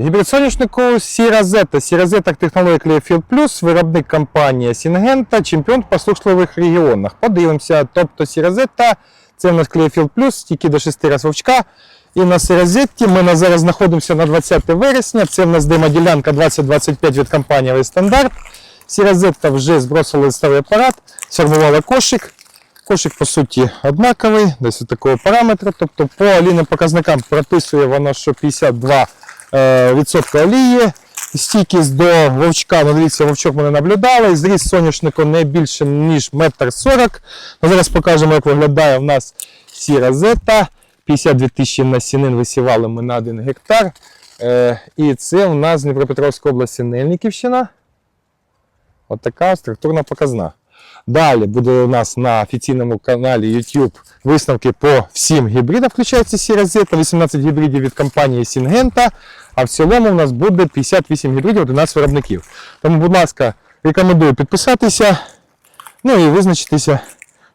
Гібрид соняшнику Сіразета. Сіразета технологія Clearfield Plus, виробник компанія Сінгента, чемпіон в послушливих регіонах. Подивимося. Тобто Сіразета це в нас Clearfield Plus, тільки до 6 разів вовчка. І на Сіразетті ми зараз знаходимося на 20 вересня. Це в нас демоділянка 2025 від компанії «Весь Стандарт. Сіразетта вже збросила листовий апарат, сформувала кошик. Кошик, по суті, однаковий, десь такого параметру. Тобто по олійним показникам прописує воно, що 52 е, відсотка олії. Стійкість до вовчка, ну дивіться, вовчок ми не наблюдали. Зріст соняшнику не більше, ніж метр сорок. Ну, зараз покажемо, як виглядає в нас сіра зета. 52 тисячі насінин висівали ми на 1 гектар. Е, і це у нас Дніпропетровська область Нельниківщина. От така структурна показна. Далі буде у нас на офіційному каналі YouTube висновки по всім гібридам, включається Сіразета, 18 гібридів від компанії Сінгента. А в цілому у нас буде 58 гібридів 11 виробників. Тому, будь ласка, рекомендую підписатися, ну і визначитися,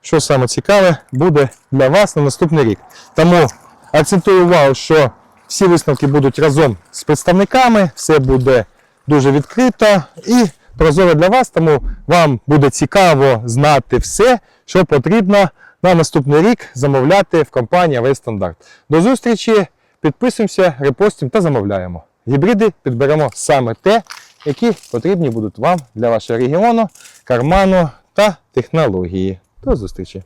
що саме цікаве буде для вас на наступний рік. Тому акцентую увагу, що всі висновки будуть разом з представниками, все буде дуже відкрито і прозоро для вас, тому вам буде цікаво знати все, що потрібно на наступний рік замовляти в компанії Весь Стандарт. До зустрічі, підписуємося, репостимо та замовляємо. Гібриди підберемо саме те, які потрібні будуть вам для вашого регіону, карману та технології. До зустрічі!